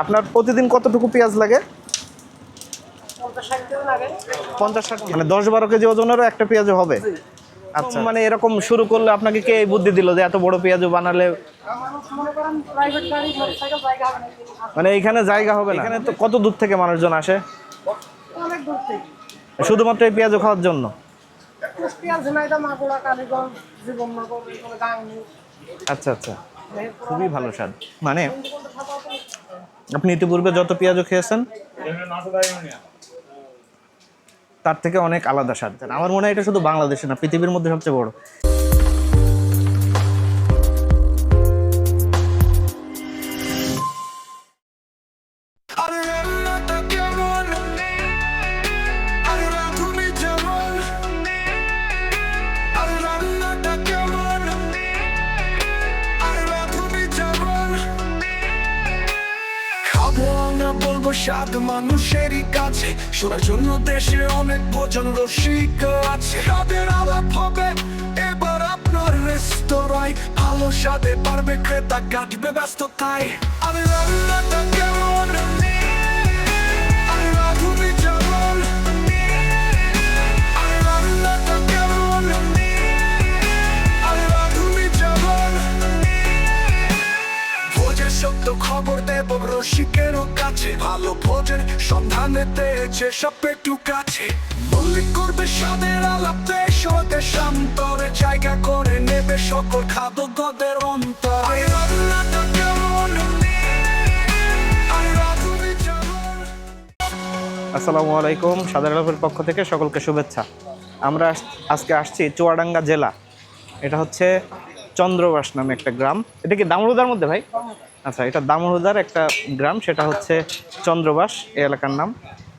আপনার প্রতিদিন কতটুকু পেঁয়াজ লাগে? পঞ্চাশ ষাট মানে দশ বারো কেজি ওজনেরও একটা পেঁয়াজও হবে? আচ্ছা। মানে এরকম শুরু করলে আপনাকে কে এই বুদ্ধি দিল যে এত বড় পেঁয়াজও বানালে? মনে মোটরসাইকেল জায়গা হবে না। এইখানে জায়গা হবে না এখানে তো কত দূর থেকে মানুষজন আসে? অনেক দূর থেকে। শুধুমাত্র এই পেঁয়াজও খাওয়ার জন্য? আচ্ছা আচ্ছা। খুবই ভালো স্বাদ। মানে আপনি ইতিপূর্বে যত পেঁয়াজও খেয়েছেন, তার থেকে অনেক আলাদা স্বাদ আমার মনে হয় এটা শুধু বাংলাদেশে না, পৃথিবীর মধ্যে সবচেয়ে বড়। স্বাদ মানুষেরই কাছে। শোনার জন্য দেশে অনেক ভোজন রসিক আছে। তাদের আলাপ হবে, এবার আপনার রেস্তোরাঁয়। ভালো স্বাদে পারবে ক্রেতা কাটবে ব্যস্ততায়। আমি রান্নাটা ভোজের সত্য খবর দেব কাছে। ভালো ভোজের সন্ধানে পেয়েছে সব একটু কাছে। মল্লিক করবে জায়গা করে নেবে সকল খাদ্যদের অন্তর। আসসালামু আলাইকুম আলফের পক্ষ থেকে সকলকে শুভেচ্ছা। আমরা আজকে আসছি চুয়াডাঙ্গা জেলা। এটা হচ্ছে চন্দ্রবাস নামে একটা গ্রাম। এটা কি দামরুদার মধ্যে ভাই? আচ্ছা এটা দামরুদার একটা গ্রাম, সেটা হচ্ছে চন্দ্রবাস, এই এলাকার নাম।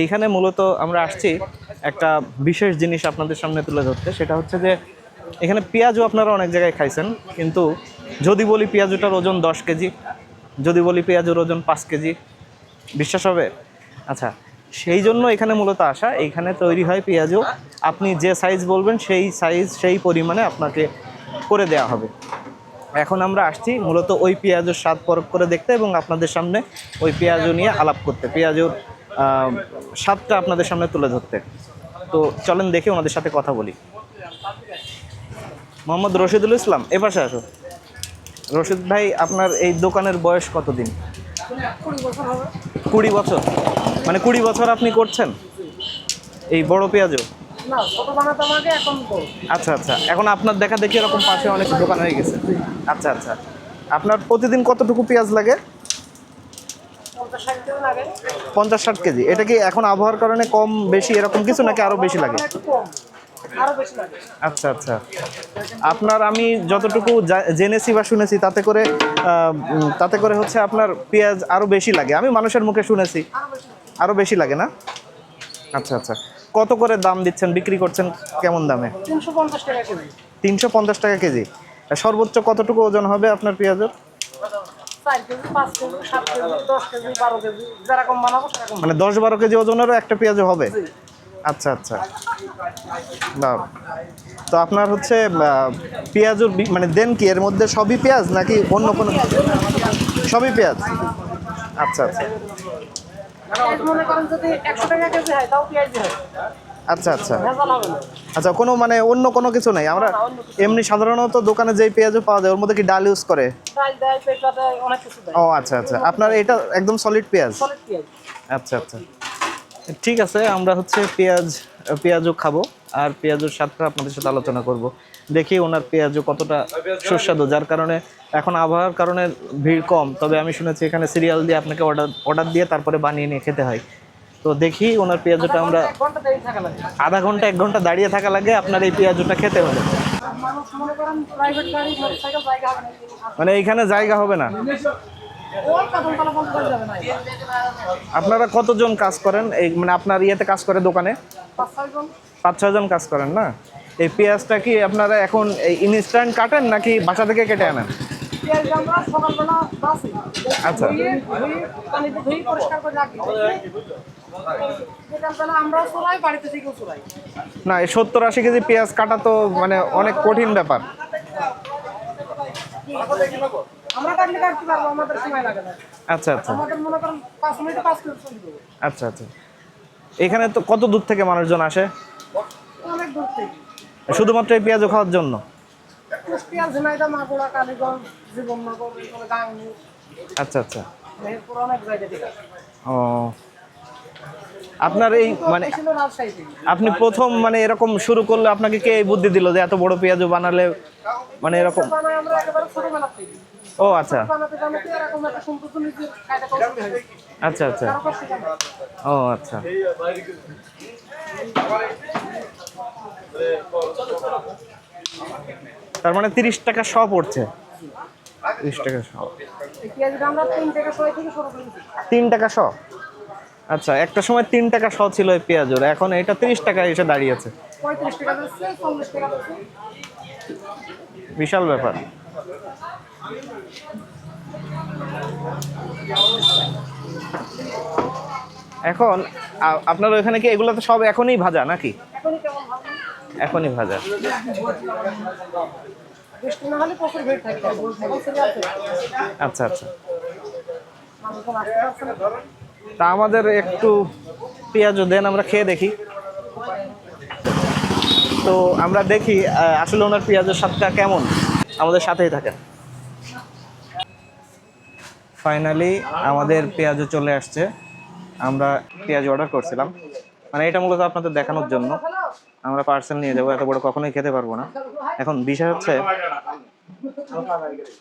এইখানে মূলত আমরা আসছি একটা বিশেষ জিনিস আপনাদের সামনে তুলে ধরতে, সেটা হচ্ছে যে এখানে পেঁয়াজও আপনারা অনেক জায়গায় খাইছেন, কিন্তু যদি বলি পেঁয়াজটার ওজন দশ কেজি, যদি বলি পেঁয়াজের ওজন পাঁচ কেজি, বিশ্বাস হবে? আচ্ছা সেই জন্য এখানে মূলত আসা। এইখানে তৈরি হয় পেঁয়াজও। আপনি যে সাইজ বলবেন, সেই সাইজ সেই পরিমাণে আপনাকে করে দেওয়া হবে। এখন আমরা আসছি মূলত ওই পেঁয়াজের স্বাদ পরখ করে দেখতে এবং আপনাদের সামনে ওই পেঁয়াজও নিয়ে আলাপ করতে, পেঁয়াজের স্বাদটা আপনাদের সামনে তুলে ধরতে। তো চলেন দেখে ওনাদের সাথে কথা বলি। মোহাম্মদ রশিদুল ইসলাম, এ পাশে আসো রশিদ ভাই, আপনার এই দোকানের বয়স কতদিন? কুড়ি বছর। মানে কুড়ি বছর আপনি করছেন? এই বড় পেঁয়াজও? না ছোট বানাতাম আগে এখন আচ্ছা আচ্ছা। এখন আপনার দেখা দেখি এরকম পাশে অনেক দোকান হয়ে গেছে। আচ্ছা আচ্ছা। আপনার প্রতিদিন কতটুকু পেঁয়াজ লাগে? পঞ্চাশ ষাট কেজি এটা কি এখন আবহাওয়ার কারণে কম বেশি এরকম কিছু নাকি আরও বেশি লাগে? একটু কম আরও বেশি লাগে। আচ্ছা আচ্ছা। আপনার আমি যতটুকু জেনেছি বা শুনেছি তাতে করে তাতে করে হচ্ছে আপনার পেঁয়াজ আরও বেশি লাগে। আমি মানুষের মুখে শুনেছি। আরও আরও বেশি লাগে না? আচ্ছা আচ্ছা। কত করে দাম দিচ্ছেন? বিক্রি করছেন কেমন দামে? তিনশো পঞ্চাশ টাকা কেজি। তিনশো পঞ্চাশ টাকা কেজি। সর্বোচ্চ কতটুকু ওজন হবে আপনার পেঁয়াজের? মানে দশ বারো কেজি ওজনেরও একটা পেঁয়াজও হবে? আচ্ছা আচ্ছা। বাহ। তো আপনার হচ্ছে পেঁয়াজও মানে দেন কি? এর মধ্যে সবই পেঁয়াজ নাকি অন্য কোনো? সবই পেঁয়াজ? আচ্ছা আচ্ছা। পেঁয়াজ আচ্ছা আচ্ছা। আচ্ছা কোনো মানে অন্য কোনো কিছু নেই? আমরা এমনি সাধারণত দোকানে যেই পেঁয়াজও পাওয়া যায়, ওর মধ্যে কি ডাল ইউজ করে? ও আচ্ছা আচ্ছা। আপনার এটা একদম সলিড পেঁয়াজ? আচ্ছা আচ্ছা। ঠিক আছে, আমরা হচ্ছে পেঁয়াজ, পেঁয়াজও খাব, আর পেঁয়াজের স্বাদটা আপনাদের সাথে আলোচনা করব। দেখি ওনার পেঁয়াজও কতটা সুস্বাদু। যার কারণে এখন আবহাওয়ার কারণে ভিড় কম। তবে আমি শুনেছি এখানে সিরিয়াল দিয়ে আপনাকে অর্ডার অর্ডার দিয়ে তারপরে বানিয়ে নিয়ে খেতে হয়। তো দেখি ওনার পেঁয়াজটা আমরা আধা ঘণ্টা এক ঘণ্টা দাঁড়িয়ে থাকা লাগে আপনার এই পেঁয়াজটা খেতে হলে। মনে হবে মানে এইখানে জায়গা হবে না। আপনারা কতজন কাজ করেন? এই মানে আপনার ইয়েতে কাজ করে দোকানে? পাঁচ ছয় জন পাঁচ ছজন কাজ করেন না? এই পেঁয়াজটা কি আপনারা এখন এই ইনস্ট্যান্ট কাটেন নাকি বাসা থেকে কেটে আনেন? আচ্ছা। না এই সত্তর আশি কেজি পেঁয়াজ কাটা তো মানে অনেক কঠিন ব্যাপার। আচ্ছা আচ্ছা। আচ্ছা আচ্ছা। এখানে তো কত দূর থেকে মানুষজন আসে? অনেক দূর থেকে। শুধুমাত্র এই পেঁয়াজু খাওয়ার জন্য? আচ্ছা আচ্ছা। ও। আপনার এই মানে আপনি প্রথম মানে এরকম শুরু করলে আপনাকে কে বুদ্ধি দিল যে এত বড় পেঁয়াজু বানালে মানে এরকম? ও আচ্ছা। আচ্ছা আচ্ছা। ও আচ্ছা। তার মানে তিরিশ টাকা শ পড়ছে? তিরিশ টাকা শ তিন টাকা শ? আচ্ছা একটা সময় তিন টাকা শ ছিল এই পেঁয়াজুর, এখন তিরিশ এসে বিশাল ব্যাপার। এখন আপনার ওইখানে কি এগুলো তো সব এখনই ভাজা নাকি? এখনই ভাজা। থাকে থেকে আচ্ছা আচ্ছা। তা আমাদের একটু পেঁয়াজও দেন, আমরা খেয়ে দেখি। তো আমরা দেখি আসলে ওনার পেঁয়াজের স্বাদটা কেমন? আমাদের সাথেই থাকেন। ফাইনালি আমাদের পেঁয়াজও চলে আসছে। আমরা পেঁয়াজ অর্ডার করছিলাম। মানে এটা মূলত আপনাদের দেখানোর জন্য। আমরা পার্সেল নিয়ে যাব, এত বড় কখনোই খেতে পারব না। এখন বিষয় হচ্ছে,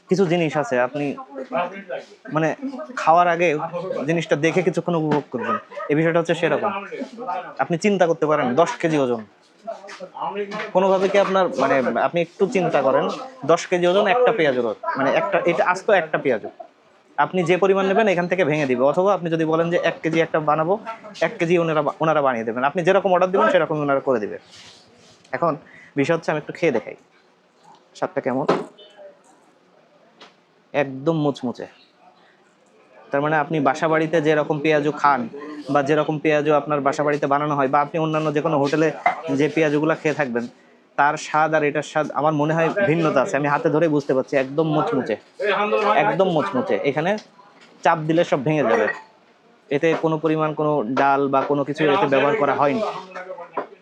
কিছু জিনিস আছে, আপনি মানে খাওয়ার আগে জিনিসটা দেখে কিছুক্ষণ উপভোগ করবেন। এই বিষয়টা হচ্ছে সেরকম। আপনি চিন্তা করতে পারেন, দশ কেজি ওজন। কোনোভাবে কি আপনার মানে আপনি একটু চিন্তা করেন, দশ কেজি ওজন একটা ওজন। মানে একটা, এটা আস্ত একটা পেঁয়াজ আপনি যে পরিমাণ নেবেন এখান থেকে ভেঙে দিবে। অথবা আপনি যদি বলেন যে এক কেজি একটা বানাবো, এক কেজি ওনারা ওনারা বানিয়ে দেবেন। আপনি যেরকম অর্ডার দেবেন, সেরকম ওনারা করে দিবে। এখন বিষয় হচ্ছে আমি একটু খেয়ে দেখাই। স্বাদটা কেমন? একদম মুচমুচে। তার মানে আপনি বাসা বাড়িতে যেরকম পেঁয়াজু খান, বা যেরকম পেঁয়াজু আপনার বাসা বাড়িতে বানানো হয়, বা আপনি অন্যান্য যে কোনো হোটেলে যে পেঁয়াজুগুলো খেয়ে থাকবেন তার স্বাদ আর এটার স্বাদ আমার মনে হয় ভিন্নতা আছে। আমি হাতে ধরে বুঝতে পারছি একদম মুচমুচে। একদম মুচমুচে। এখানে চাপ দিলে সব ভেঙে যাবে। এতে কোনো পরিমাণ কোনো ডাল বা কোনো কিছু এতে ব্যবহার করা হয়নি।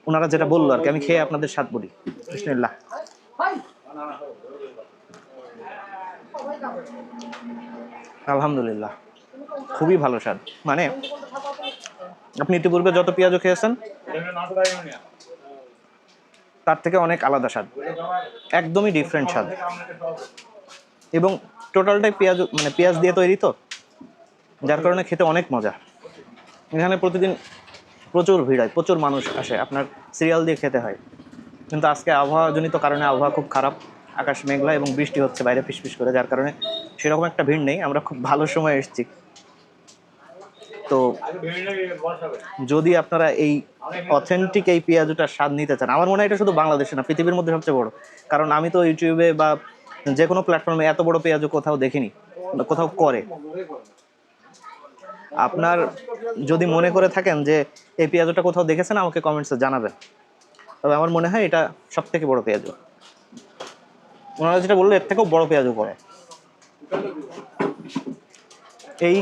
ওনারা যেটা বলল আর কি আমি খেয়ে আপনাদের স্বাদ বলি। বিসমিল্লাহ। আলহামদুলিল্লাহ। খুবই ভালো স্বাদ। মানে আপনি ইতিপূর্বে যত পেঁয়াজও খেয়েছেন? তার থেকে অনেক আলাদা স্বাদ। একদমই ডিফারেন্ট স্বাদ। এবং টোটালটাই পেঁয়াজ মানে পেঁয়াজ দিয়ে তৈরি তো, যার কারণে খেতে অনেক মজা। এখানে প্রতিদিন প্রচুর ভিড় হয়, প্রচুর মানুষ আসে, আপনার সিরিয়াল দিয়ে খেতে হয়। কিন্তু আজকে আবহাওয়াজনিত কারণে আবহাওয়া খুব খারাপ, আকাশ মেঘলা এবং বৃষ্টি হচ্ছে, বাইরে ফিসফিস করে, যার কারণে সেরকম একটা ভিড় নেই। আমরা খুব ভালো সময় এসেছি। তো যদি আপনারা এই অথেন্টিক এই পেঁয়াজুটার স্বাদ নিতে চান, আমার মনে হয় এটা শুধু বাংলাদেশে না, পৃথিবীর মধ্যে সবচেয়ে বড়। কারণ আমি তো ইউটিউবে বা যে কোনো প্ল্যাটফর্মে এত বড় পেঁয়াজু কোথাও দেখিনি কোথাও করে। আপনার যদি মনে করে থাকেন যে এই পেঁয়াজুটা কোথাও দেখেছেন, আমাকে কমেন্টসে জানাবেন। তবে আমার মনে হয় এটা সব থেকে বড় পেঁয়াজু ওনারা যেটা বলল, এর থেকেও বড় পেঁয়াজু করে। এই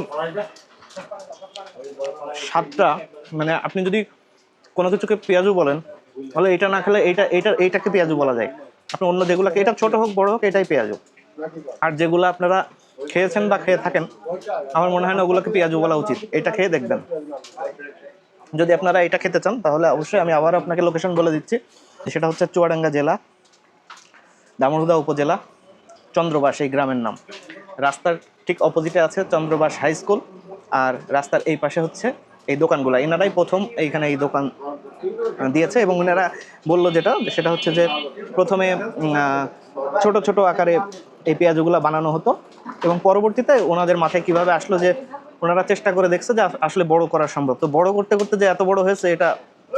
স্বাদটা মানে আপনি যদি কোনো কিছুকে পেঁয়াজু বলেন, তাহলে এটা না খেলে এইটা এটা এইটাকে পেঁয়াজু বলা যায়। আপনি অন্য যেগুলোকে, এটা ছোট হোক, বড় হোক, এটাই পেঁয়াজু। আর যেগুলো আপনারা খেয়েছেন বা খেয়ে থাকেন, আমার মনে হয় না ওগুলোকে পেঁয়াজু বলা উচিত। এটা খেয়ে দেখবেন। যদি আপনারা এটা খেতে চান, তাহলে অবশ্যই আমি আবার আপনাকে লোকেশন বলে দিচ্ছি। সেটা হচ্ছে চুয়াডাঙ্গা জেলা দামোদা উপজেলা, চন্দ্রবাস, এই গ্রামের নাম। রাস্তার ঠিক অপোজিটে আছে চন্দ্রবাস হাই স্কুল। আর রাস্তার এই পাশে হচ্ছে এই দোকানগুলো। এনারাই প্রথম এইখানে এই দোকান দিয়েছে এবং এনারা বলল যেটা সেটা হচ্ছে যে প্রথমে ছোট ছোট আকারে এই পেঁয়াজগুলো বানানো হতো এবং পরবর্তীতে ওনাদের মাথায় কীভাবে আসলো যে ওনারা চেষ্টা করে দেখছে যে আসলে বড় করা সম্ভব। তো বড় করতে করতে যে এত বড় হয়েছে, এটা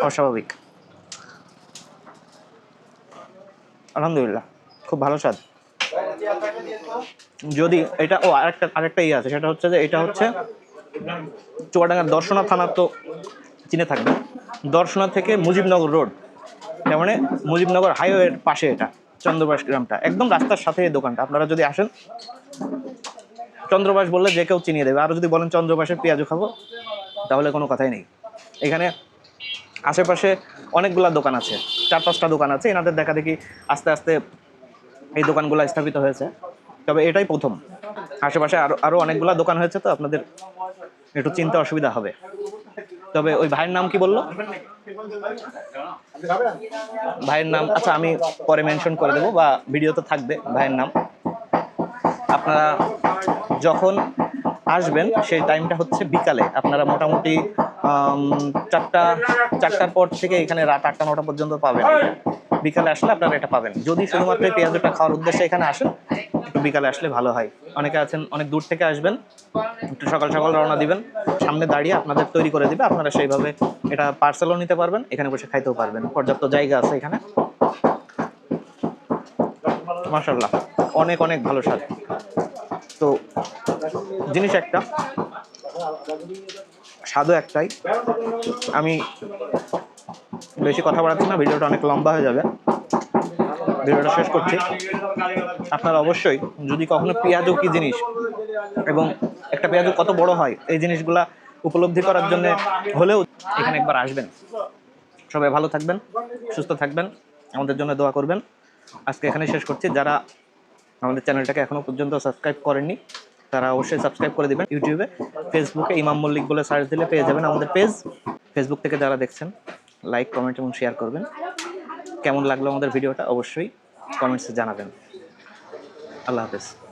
অস্বাভাবিক। আলহামদুলিল্লাহ, খুব ভালো স্বাদ। যদি এটা, ও আরেকটা আরেকটা ইয়ে আছে, সেটা হচ্ছে যে এটা হচ্ছে চুয়াডাঙ্গার দর্শনা থানা তো চিনে থাকবে। দর্শনা থেকে মুজিবনগর রোড। তার মানে মুজিবনগর হাইওয়ের পাশে এটা, চন্দ্রবাস গ্রামটা। একদম রাস্তার সাথে এই দোকানটা। আপনারা যদি আসেন, চন্দ্রবাস বললে যে কেউ চিনিয়ে দেবে। আর যদি বলেন চন্দ্রবাসের পেঁয়াজু খাব, তাহলে কোনো কথাই নেই। এখানে আশেপাশে অনেকগুলা দোকান আছে। চার পাঁচটা দোকান আছে। এনাদের দেখা দেখি আস্তে আস্তে এই দোকানগুলো স্থাপিত হয়েছে। তবে এটাই প্রথম। আশেপাশে আরও আরও অনেকগুলা দোকান হয়েছে তো আপনাদের একটু চিনতে অসুবিধা হবে। তবে ওই ভাইয়ের নাম কি বলল? ভাইয়ের নাম আচ্ছা আমি পরে মেনশন করে দেবো বা ভিডিওতে থাকবে ভাইয়ের নাম। আপনারা যখন আসবেন, সেই টাইমটা হচ্ছে বিকালে। আপনারা মোটামুটি চারটা, চারটার পর থেকে এখানে রাত আটটা, নটা পর্যন্ত পাবেন। বিকালে আসলে আপনারা এটা পাবেন। যদি শুধুমাত্র পেঁয়াজটা খাওয়ার উদ্দেশ্যে এখানে আসেন, একটু বিকালে আসলে ভালো হয়। অনেকে আছেন, অনেক দূর থেকে আসবেন। একটু সকাল সকাল রওনা দিবেন, সামনে দাঁড়িয়ে আপনাদের তৈরি করে দিবে, আপনারা সেইভাবে এটা পার্সেলও নিতে পারবেন, এখানে বসে খাইতেও পারবেন, পর্যাপ্ত জায়গা আছে এখানে। মাশাল্লাহ অনেক অনেক ভালো স্বাদ। তো জিনিস একটা, স্বাদও একটাই। আমি বেশি কথা বাড়াচ্ছি না, ভিডিওটা অনেক লম্বা হয়ে যাবে। ভিডিওটা শেষ করছি। আপনারা অবশ্যই, যদি কখনো পেঁয়াজও কি জিনিস এবং একটা পেঁয়াজও কত বড় হয়? এই জিনিসগুলা উপলব্ধি করার জন্য হলেও এখানে একবার আসবেন। সবাই ভালো থাকবেন, সুস্থ থাকবেন, আমাদের জন্য দোয়া করবেন। আজকে এখানে শেষ করছি। যারা আমাদের চ্যানেলটাকে এখনও পর্যন্ত সাবস্ক্রাইব করেননি, তারা অবশ্যই সাবস্ক্রাইব করে দিবেন ইউটিউবে। ফেসবুকে ইমাম মল্লিক বলে সার্চ দিলে পেয়ে যাবেন আমাদের পেজ। ফেসবুক থেকে যারা দেখছেন, লাইক, কমেন্ট এবং শেয়ার করবেন। কেমন লাগল আমাদের ভিডিওটা? অবশ্যই কমেন্টসে জানাবেন। আল্লাহ হাফেজ।